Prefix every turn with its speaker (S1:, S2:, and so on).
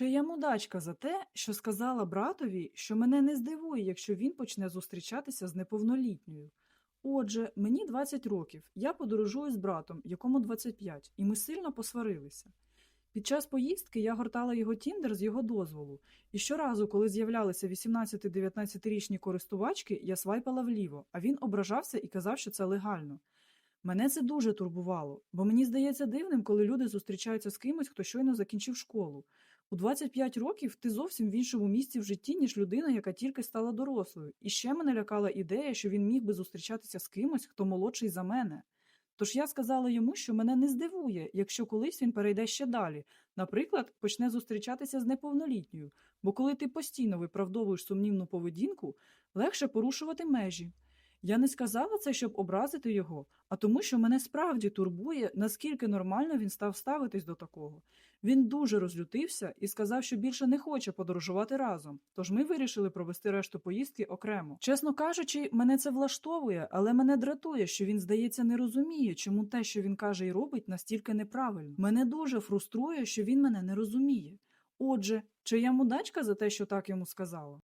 S1: Чи я мудачка за те, що сказала братові, що мене не здивує, якщо він почне зустрічатися з неповнолітньою? Отже, мені 20 років, я подорожую з братом, якому 25, і ми сильно посварилися. Під час поїздки я гортала його тіндер з його дозволу, і щоразу, коли з'являлися 18-19-річні користувачки, я свайпала вліво, а він ображався і казав, що це легально. Мене це дуже турбувало, бо мені здається дивним, коли люди зустрічаються з кимось, хто щойно закінчив школу. У 25 років ти зовсім в іншому місці в житті, ніж людина, яка тільки стала дорослою. І ще мене лякала ідея, що він міг би зустрічатися з кимось, хто молодший за мене. Тож я сказала йому, що мене не здивує, якщо колись він перейде ще далі, наприклад, почне зустрічатися з неповнолітньою, бо коли ти постійно виправдовуєш сумнівну поведінку, легше порушувати межі. Я не сказала це, щоб образити його, а тому, що мене справді турбує, наскільки нормально він став ставитись до такого. Він дуже розлютився і сказав, що більше не хоче подорожувати разом, тож ми вирішили провести решту поїздки окремо. Чесно кажучи, мене це влаштовує, але мене дратує, що він, здається, не розуміє, чому те, що він каже і робить, настільки неправильно. Мене дуже фруструє, що він мене не розуміє. Отже, чи я мудачка за те, що так йому сказала?